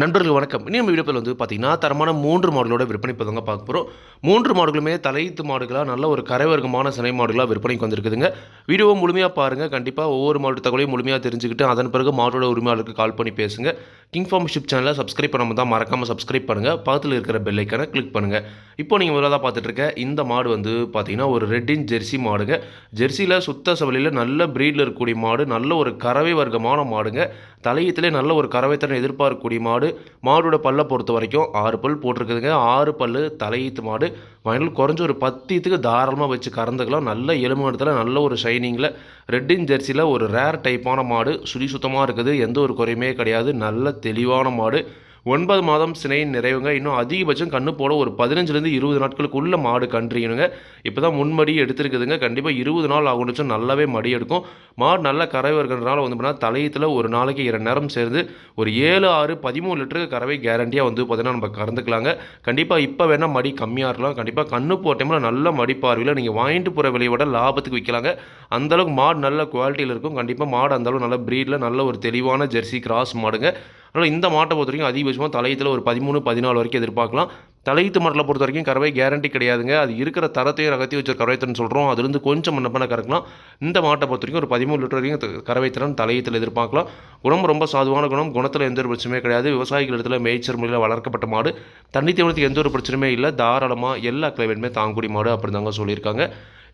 நண்பர்கள் வணக்கம். இனி நம்ம வீடியோவில் வந்து பார்த்தீங்கன்னா தரமான மூன்று மாடுகளோட விற்பனை இப்போ தாங்க பார்க்க போகிறோம் மூன்று மாடுகளுமே தலையீத்து மாடுகளாக நல்ல ஒரு கரைவர்க்கமான சினை மாடுகளாக விற்பனைக்கு வந்திருக்குதுங்க. வீடியோவை முழுமையாக பாருங்கள் கண்டிப்பாக ஒவ்வொரு மாடு தகவலையும் முழுமையாக தெரிஞ்சுக்கிட்டு அதன் பிறகு மாடோட உரிமையாளருக்கு கால் பண்ணி பேசுங்க. கிங் ஃபார்ம்ஷிப் சேனலை சப்ஸ்கிரைப் பண்ணாமல் தான் மறக்காமல் சப்ஸ்கிரைப் பண்ணுங்கள் பக்கத்தில் இருக்கிற பெல்லைக்கான கிளிக் பண்ணுங்கள் இப்போ நீங்கள் முதலாக பார்த்துட்டு இருக்க இந்த மாடு வந்து பார்த்தீங்கன்னா ஒரு ரெட்டின் ஜெர்சி மாடுங்க. ஜெர்சியில் சுத்த சவலியில் நல்ல ப்ரீடில் இருக்கக்கூடிய மாடு நல்ல ஒரு கறவை வர்க்கமான மாடுங்க. தலையத்திலே நல்ல ஒரு கறவைத்திறன் எதிர்பார்க்கக்கூடிய மாடு. மாடோட பல்லை பொறுத்த வரைக்கும் ஆறு பல் போட்டிருக்குதுங்க. ஆறு பல் தலையீத்து மாடு. ஃபைனல் குறைஞ்ச ஒரு பத்தியத்துக்கு தாராளமாக வச்சு கறந்துக்கலாம். நல்ல எலும்பு இடத்துல நல்ல ஒரு ஷைனிங்கில் ரெட்டின் ஜெர்சியில் ஒரு ரேர் டைப்பான மாடு. சுடி சுத்தமாக இருக்குது. எந்த ஒரு குறையுமே கிடையாது. நல்ல தெளிவான மாடு. ஒன்பது மாதம் சினையின் நிறைவுங்க. இன்னும் அதிகபட்சம் கண்ணு போட ஒரு பதினஞ்சுலேருந்து இருபது நாட்களுக்குள்ள மாடு கன்றுங்கணுங்க இப்போ தான் முன்மடி எடுத்துருக்குதுங்க. கண்டிப்பாக இருபது நாள் ஆகுனுச்சு நல்லாவே மடி எடுக்கும். மாடு நல்ல கறவை இருக்கிறதுனால வந்து பார்த்தீங்கன்னா தலையத்தில் ஒரு நாளைக்கு இரண்டு நேரம் சேர்ந்து ஒரு ஏழு ஆறு பதிமூணு லிட்டருக்கு கறவை கேரண்டியாக வந்து பார்த்தீங்கன்னா நம்ம கறந்துக்கலாங்க. கண்டிப்பாக இப்போ வேணால் மடி கம்மியாக இருக்கலாம். கண்டிப்பாக கண்ணு டைமில் நல்ல மடி பார்வையில் நீங்கள் வாங்கிட்டு போகிற விலையை விட லாபத்துக்கு விற்கலாங்க. அந்தளவுக்கு மாடு நல்ல குவாலிட்டியில் இருக்கும். கண்டிப்பாக மாடு அந்தளவு நல்ல ப்ரீடில் நல்ல ஒரு தெளிவான ஜெர்சி கிராஸ் மாடுங்க. அதனால் இந்த மாட்டை பொறுத்த வரைக்கும் அதிகபட்சமாக தலையத்தில் ஒரு பதிமூணு பதினாலு வரைக்கும் எதிர்பார்க்கலாம். தலையீத்து மாட்டில் பொறுத்த வரைக்கும் கறவை கேரண்டி கிடையாதுங்க. அது இருக்கிற தரத்தையும் ரகத்தையும் வச்சு கறவைத்தன் சொல்கிறோம் அதுலேருந்து கொஞ்சம் முன்ன பண்ண கறக்கலாம். இந்த மாட்டை பொறுத்த வரைக்கும் ஒரு பதிமூணு லிட்டர் வரைக்கும் கறவைத்திறன் தலையீத்தில் எதிர்பார்க்கலாம். குணம் ரொம்ப சாதுவான குணம். குணத்தில் எந்த ஒரு பிரச்சனையுமே கிடையாது. விவசாயிகள் இடத்துல மேய்ச்சல் முறையில் வளர்க்கப்பட்ட மாடு. தண்ணி தீவனத்துக்கு எந்த ஒரு பிரச்சனையுமே இல்லை. தாராளமாக எல்லா கிளைமேட்டுமே தாங்கக்கூடிய மாடு அப்படி தாங்க சொல்லியிருக்காங்க.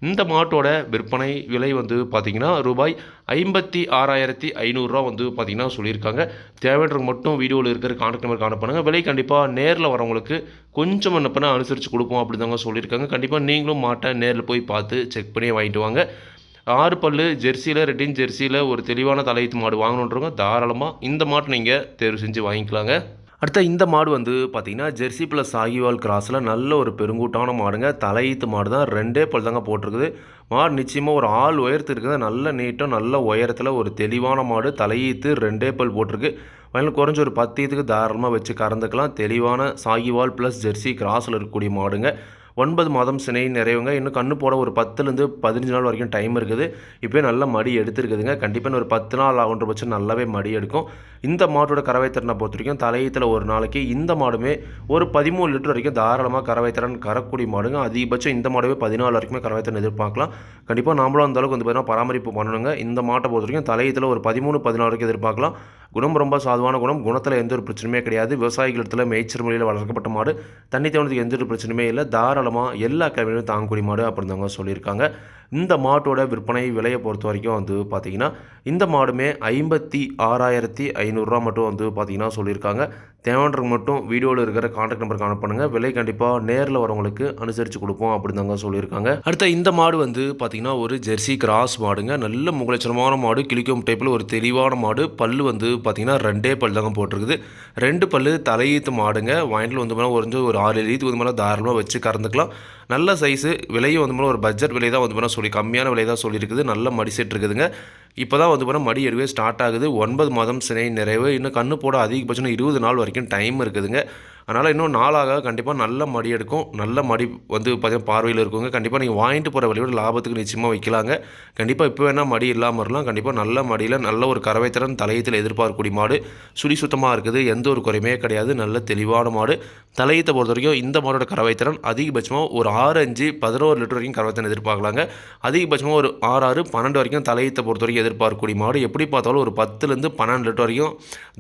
இந்த மாட்டோட விற்பனை விலை வந்து பார்த்திங்கன்னா ரூபாய் ஐம்பத்தி ஆறாயிரத்தி ஐநூறுரூவா வந்து பார்த்திங்கன்னா சொல்லியிருக்காங்க. தேவைன்றவங்க மட்டும் வீடியோவில் இருக்கிற கான்டாக்ட் நம்பர் காண பண்ணுங்கள் விலை கண்டிப்பாக நேரில் வரவங்களுக்கு கொஞ்சம் என்ன பண்ண அனுசரித்து கொடுப்போம் அப்படி தாங்க சொல்லியிருக்காங்க. கண்டிப்பாக நீங்களும் மாட்டை நேரில் போய் பார்த்து செக் பண்ணி வாங்கிட்டு வாங்க. ஆறு பல்லு ஜெர்சியில் ரெட்டின் ஜெர்சியில் ஒரு தெளிவான தலையீத்து மாடு வாங்கணுன்றவங்க தாராளமாக இந்த மாட்டை நீங்கள் தேர்வு செஞ்சு வாங்கிக்கலாங்க. அடுத்த இந்த மாடு வந்து பார்த்தீங்கன்னா ஜெர்சி ப்ளஸ் சாகிவால் கிராஸில் நல்ல ஒரு பெருங்கூட்டான மாடுங்க. தலையீத்து மாடு தான். ரெண்டே பல் தாங்க போட்டிருக்குது. மாடு நிச்சயமாக ஒரு ஆள் உயரத்து இருக்குது நல்ல நீட்டம் நல்ல உயரத்தில் ஒரு தெளிவான மாடு. தலையீத்து ரெண்டே பல் போட்டிருக்கு. ஃபைனல் குறைஞ்ச ஒரு பத்தியத்துக்கு தாராளமாக வச்சு கறந்துக்கலாம். தெளிவான சாகிவால் ப்ளஸ் ஜெர்சி கிராஸில் இருக்கக்கூடிய மாடுங்க. ஒன்பது மாதம் சினை நிறைவுங்க. இன்னும் கண்ணு போட ஒரு பத்துலேருந்து பதினஞ்சு நாள் வரைக்கும் டைம் இருக்குது. இப்போயே நல்ல மடி எடுத்துருக்குதுங்க. கண்டிப்பாக ஒரு பத்து நாள் ஆகுன்ற பட்சம் நல்லாவே மடி எடுக்கும். இந்த மாட்டோட கறவை திறனை பொறுத்த வரைக்கும் தலையத்தில் ஒரு நாளைக்கு இந்த மாடுமே ஒரு பதிமூணு லிட்டர் வரைக்கும் தாராளமாக கறவை திறன் கறக்கூடிய மாடுங்க. அதிகபட்சம் இந்த மாடுமே பதினாலு வரைக்குமே கறவை திறன் எதிர்பார்க்கலாம். கண்டிப்பாக நாமளும் அந்த அளவுக்கு வந்து பார்த்தீங்கன்னா பராமரிப்பு பண்ணணுங்க. இந்த மாட்டை பொறுத்த வரைக்கும் தலையத்தில் ஒரு பதிமூணு பதினாலு வரைக்கும் எதிர்பார்க்கலாம். குணம் ரொம்ப சாதுவான குணம். குணத்தில் எந்த ஒரு பிரச்சனையுமே கிடையாது. விவசாயிகள் இடத்துல மேய்ச்சல் மொழியில் வளர்க்கப்பட்ட மாடு. தண்ணி தேவனத்துக்கு எந்த ஒரு பிரச்சனையுமே இல்லை. தாராளமாக எல்லா கிழமையிலும் தாங்கக்கூடிய மாடு அப்படின்றவங்க சொல்லியிருக்காங்க. இந்த மாட்டோட விற்பனை விலையை பொறுத்த வரைக்கும் வந்து பார்த்தீங்கன்னா இந்த மாடுமே ஐம்பத்தி ஆறாயிரத்தி ஐநூறுரூவா மட்டும் வந்து பார்த்தீங்கன்னா சொல்லியிருக்காங்க. தேவைன்றவங்க மட்டும் வீடியோவில் இருக்கிற காண்டாக்ட் நம்பர் காண பண்ணுங்கள் விலை கண்டிப்பாக நேரில் வரவங்களுக்கு அனுசரித்து கொடுப்போம் அப்படின்னு தாங்க சொல்லியிருக்காங்க. அடுத்த இந்த மாடு வந்து பார்த்திங்கன்னா ஒரு ஜெர்சி கிராஸ் மாடுங்க. நல்ல முகலட்சணமான மாடு. கிளிக்கும் டைப்பில் ஒரு தெளிவான மாடு. பல்லு வந்து பார்த்தீங்கன்னா ரெண்டே பல் தாங்க போட்டிருக்குது. ரெண்டு பல்லு தலையீத்து மாடுங்க. வாங்கிட்டு வந்து மேலே ஒரு ஒரு ஆறு ஏழு வந்து மேலே தாராளமாக வச்சு கறந்துக்கலாம். நல்ல சைஸு விலையும் வந்து மேலே ஒரு பட்ஜெட் விலை தான் வந்து மேலே சொல்லி கம்மியான விலை தான் சொல்லியிருக்குது. நல்ல மடி செட் இருக்குதுங்க. இப்போ தான் வந்து பார்த்தா மடி எடுவே ஸ்டார்ட் ஆகுது. ஒன்பது மாதம் சினை நிறைவு. இன்னும் கண்ணு போட அதிகபட்சம் இருபது நாள் வரைக்கும் டைம் இருக்குதுங்க. அதனால் இன்னும் நாளாக கண்டிப்பாக நல்ல மடி எடுக்கும். நல்ல மடி வந்து பார்த்தீங்கன்னா பார்வையில் இருக்குங்க கண்டிப்பாக நீங்கள் வாங்கிட்டு போகிற வழியோட லாபத்துக்கு நிச்சயமாக வைக்கலாங்க. கண்டிப்பாக இப்போ வேணால் மடி இல்லாமல் இருக்கலாம் கண்டிப்பாக நல்ல மடியில் நல்ல ஒரு கறவைத்திறன் தலையத்தில் எதிர்பார்க்கக்கூடிய மாடு சுழி சுத்தமாக இருக்குது. எந்த ஒரு குறையுமே கிடையாது. நல்ல தெளிவான மாடு. தலையத்தை பொறுத்த வரைக்கும் இந்த மாடோட கறவைத்திறன் அதிகபட்சமாக ஒரு ஆறு அஞ்சு பதினோரு லிட்டர் வரைக்கும் கறவைத்திறன் எதிர்பார்க்கலாங்க. அதிகபட்சமாக ஒரு ஆறு ஆறு பன்னெண்டு வரைக்கும் தலையத்தை பொறுத்த வரைக்கும் எதிர்பார்க்கக்கூடிய மாடு எப்படி பார்த்தாலும் ஒரு பத்துலேருந்து பன்னெண்டு லிட்டர் வரைக்கும்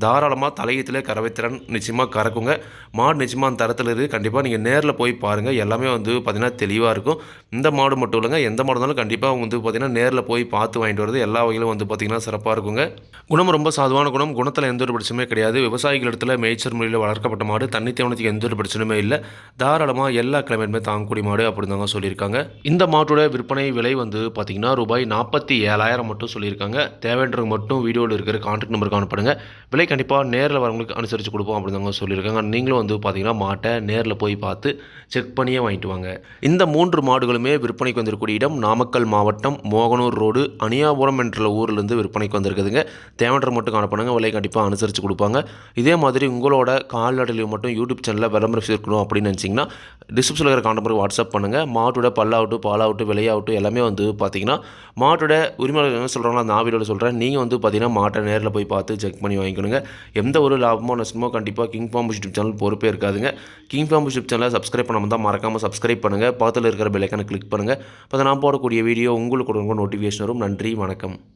தாராளமாக தலையத்தில் கறவைத்திறன் நிச்சயமாக கறக்குங்க. மாடு நிச்சயமாக அந்த தரத்தில் இருக்குது கண்டிப்பாக நீங்கள் நேரில் போய் பாருங்கள் எல்லாமே வந்து பார்த்திங்கன்னா தெளிவாக இருக்கும். இந்த மாடு மட்டும் இல்லைங்க. எந்த மாடு இருந்தாலும் கண்டிப்பாக வந்து பார்த்திங்கன்னா நேரில் போய் பார்த்து வாங்கிட்டு வரது எல்லா வகையிலும் வந்து பார்த்திங்கன்னா சிறப்பாக இருக்குங்க. குணம் ரொம்ப சாதுவான குணம். குணத்தில் எந்த ஒரு பிரச்சனையுமே கிடையாது. விவசாயிகள் இடத்துல மேய்ச்சல் முறையில் வளர்க்கப்பட்ட மாடு. தண்ணி தேவனத்துக்கு எந்த ஒரு பிரச்சனையுமே இல்லை. தாராளமாக எல்லா கிளைமேட்டுமே தாங்கக்கூடிய மாடு அப்படின்னு தாங்க சொல்லியிருக்காங்க. இந்த மாட்டோட விற்பனை விலை வந்து பார்த்திங்கன்னா ரூபாய் நாற்பத்தி ஏழாயிரம் மட்டும் சொல்லியிருக்காங்க. தேவைன்றவங்க மட்டும் வீடியோவில் இருக்கிற கான்டாக்ட் நம்பர் காணப்படுங்க விலை கண்டிப்பாக நேரில் வரவங்களுக்கு அனுசரித்து கொடுப்போம் அப்படின்னு சொல்லியிருக்காங்க. நீங்களும் வந்து பார்த்தீங்கன்னா மாட்டை நேரில் போய் பார்த்து செக் பண்ணியே வாங்கிட்டு வாங்க. இந்த மூன்று மாடுகளுமே விற்பனைக்கு வந்திருக்கக்கூடிய இடம் நாமக்கல் மாவட்டம் மோகனூர் ரோடு அணியாபுரம் என்ற ஊர்லேருந்து விற்பனைக்கு வந்திருக்குதுங்க. தேவண்டர் மட்டும் காணப்படுங்க விலை கண்டிப்பாக அனுசரித்து கொடுப்பாங்க. இதே மாதிரி உங்களோட கால்நடையிலையும் மட்டும் யூடியூப் சேனலில் விளம்பரம் சேர்க்கணும் அப்படின்னு நினச்சிங்கன்னா டிஸ்கிரிப்ஷனில் இருக்கிற காண்டம்பருக்கு வாட்ஸ்அப் பண்ணுங்கள் மாட்டோட பல்லாகட்டும் பாலாகட்டும் விலையாகட்டும் எல்லாமே வந்து பார்த்தீங்கன்னா மாட்டோட உரிமையாளர் என்ன சொல்கிறாங்களோ அந்த வீடியோவில் சொல்கிறேன் நீங்கள் வந்து பார்த்தீங்கன்னா மாட்டை நேரில் போய் பார்த்து செக் பண்ணி வாங்கிக்கணுங்க. எந்த ஒரு லாபமோ நஷ்டமோ கண்டிப்பாக கிங் ஃபார்ம் யூடியூப் சேனல் பொறுப்பே இருக்காதுங்க. கிங் ஃபார்ம் யூடியூப் சேனலை சப்ஸ்கிரைப் பண்ணாமல் தான் மறக்காமல் சப்ஸ்கிரைப் பண்ணுங்கள் பக்கத்தில் இருக்கிற பெல்லைக்கான கிளிக் பண்ணுங்கள் இப்போ நான் போடக்கூடிய வீடியோ உங்களுக்கு நோட்டிஃபிகேஷன் வரும். நன்றி வணக்கம்.